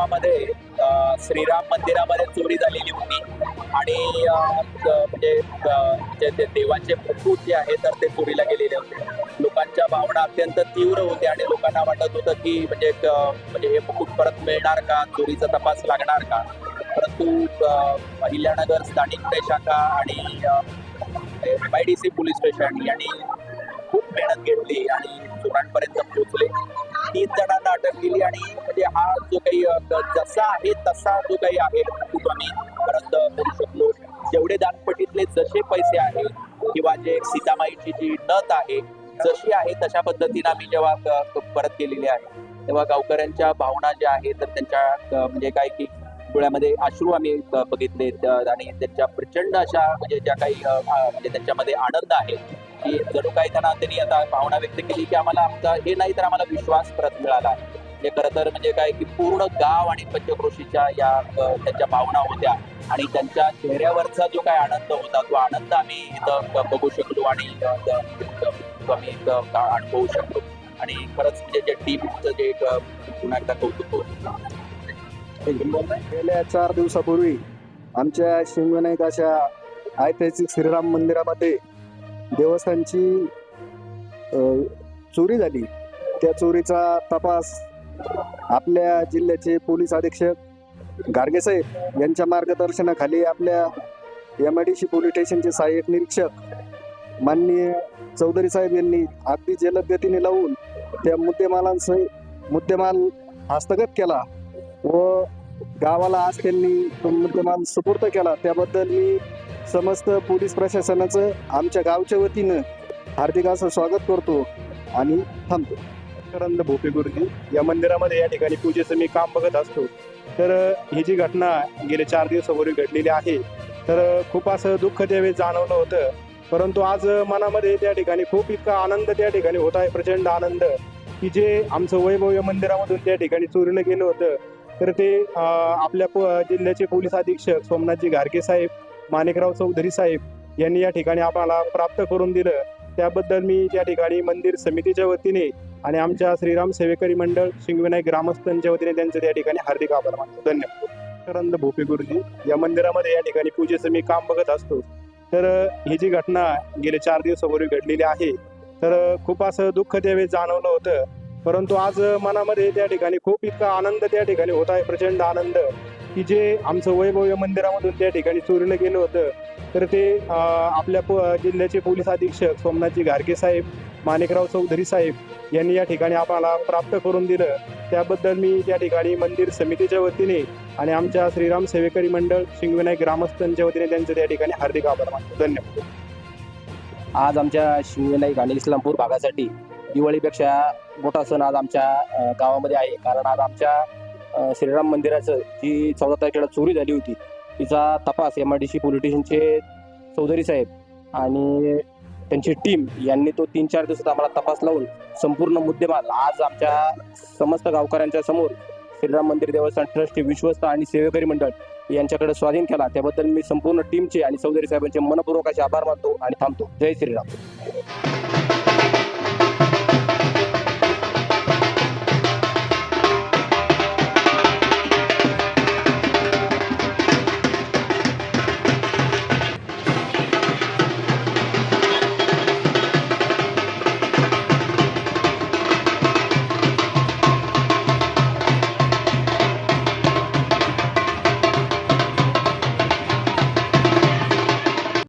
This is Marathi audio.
मंदिरामध्ये श्रीराम मंदिरामध्ये चोरी झालेली होती. आणि म्हणजे जे ते देवाचे मुकुट जे आहे तर ते चोरीला गेलेले होते. लोकांच्या भावना अत्यंत तीव्र होत्या आणि लोकांना वाटत होतं की म्हणजे म्हणजे हे मुकुट परत मिळणार का? चोरीचा तपास लागणार का? परंतु अहिल्यानगर स्थानिक शाखा आणि M I D C police station यांनी खूप मेहनत घेतली आणि चोरांपर्यंत पोहोचले. केली आणि म्हणजे हा जो काही जसा आहे तसा जो काही आहे आम्ही परत करू शकलो. जेवढे दानपटीतले जसे पैसे आहेत किंवा जे सीतामाईची जी नथ आहे जशी आहे तशा पद्धतीने आम्ही जेव्हा परत केलेली आहे. तेव्हा गावकऱ्यांच्या भावना ज्या आहेत तर त्यांच्या म्हणजे काय की डोळ्यामध्ये अश्रू आम्ही बघितले. आणि त्यांच्या प्रचंड अशा म्हणजे ज्या काही म्हणजे त्यांच्यामध्ये आनंद आहे की जणू काही त्यांना त्यांनी आता भावना व्यक्त केली की आम्हाला आमचा हे नाही तर आम्हाला विश्वास परत मिळाला आहे. म्हणजे खरं तर म्हणजे काय की पूर्ण गाव आणि पंचक्रोशीच्या या त्यांच्या भावना होत्या. आणि त्यांच्या चेहऱ्यावरचा जो काय आनंद होता तो आनंद आम्ही इथं बघू शकलो आणि कमी आम्ही अनुभवू शकलो. आणि खरंच म्हणजे जे टीमचं जे एक पुन्हा एकदा कौतुक होतं गेल्या चार दिवसापूर्वी आमच्या शिवनायकाच्या अशा ऐतिहासिक श्रीराम मंदिरामध्ये देवस्थानची चोरी झाली. त्या चोरीचा तपास आपल्या जिल्ह्याचे पोलीस अधीक्षक गार्गेसाहेब यांच्या मार्गदर्शनाखाली आपल्या M I D C police स्टेशनचे सहाय्यक निरीक्षक माननीय चौधरी साहेब यांनी अगदी जलद गतीने लावून त्या मुद्देमालांसह मुद्देमाल हस्तगत केला व गावाला आज त्यांनी तो मुद्देमाल सुपूर्द केला. त्याबद्दल मी समस्त पोलीस प्रशासनाचं आमच्या गावच्या वतीनं हार्दिक असं स्वागत करतो आणि थांबतो. करंद भोपे गुरुजी या मंदिरामध्ये या ठिकाणी पूजेचं मी काम बघत असतो. तर ही जी घटना गेल्या चार दिवसापूर्वी घडलेली आहे तर खूप असं दुःख त्यावेळी जाणवलं होतं. परंतु आज मनामध्ये त्या ठिकाणी खूप इतका आनंद त्या ठिकाणी होत आहे प्रचंड आनंद की जे आमचं वैभव या मंदिरामधून त्या ठिकाणी चोरीला गेलं होतं. तर ते आपल्या प- जिल्ह्याचे पोलीस अधीक्षक सोमनाथजी घारके साहेब माणिकराव चौधरी साहेब यांनी या ठिकाणी आम्हाला प्राप्त करून दिलं. त्याबद्दल मी त्या ठिकाणी मंदिर समितीच्या वतीने आणि आमच्या श्रीराम सेवेकरी मंडळ शिंगविनायक ग्रामस्थांच्या वतीने त्यांचे त्या ठिकाणी हार्दिक आभार मानतो. धन्यवाद. करंद भोपे गुरुजी या मंदिरामध्ये या ठिकाणी पूजेचं मी काम बघत असतो. तर ही जी घटना गेले चार दिवसापूर्वी घडलेली आहे तर खूप असं दुःख त्यावेळी जाणवलं होतं. परंतु आज मनामध्ये त्या ठिकाणी खूप इतका आनंद त्या ठिकाणी होत आहे प्रचंड आनंद की जे आमचं वैभव्य मंदिरामधून त्या ठिकाणी चोरीला गेलं होतं तर ते आपल्या प- जिल्ह्याचे पोलीस अधीक्षक सोमनाथजी घारके साहेब माणिकराव चौधरी साहेब यांनी या ठिकाणी आम्हाला प्राप्त करून दिलं. त्याबद्दल मी त्या ठिकाणी मंदिर समितीच्या वतीने आणि आमच्या श्रीराम सेवेकरी मंडळ शिंगविनायक ग्रामस्थांच्या वतीने त्यांचं त्या ठिकाणी हार्दिक आभार मानतो. धन्यवाद. आज आमच्या शिंगविनायक आणि इस्लामपूर भागासाठी दिवाळीपेक्षा मोठा सण आज आमच्या गावामध्ये आहे. कारण आज आमच्या श्रीराम मंदिराचं जी चौदा तारखेला चोरी झाली होती तिचा तपास एम आय डी सी पोलिटिशनचे चौधरी साहेब आणि त्यांची टीम यांनी तो तीन चार दिवसात आम्हाला तपास लावून संपूर्ण मुद्देमाल आज आमच्या समस्त गावकऱ्यांच्या समोर श्रीराम मंदिर देवस्थान ट्रस्टचे विश्वस्त आणि सेवेकरी मंडळ यांच्याकडे स्वाधीन केला. त्याबद्दल मी संपूर्ण टीमचे आणि चौधरी साहेबांचे मनपूर्वक असे आभार मानतो आणि थांबतो. जय श्रीराम.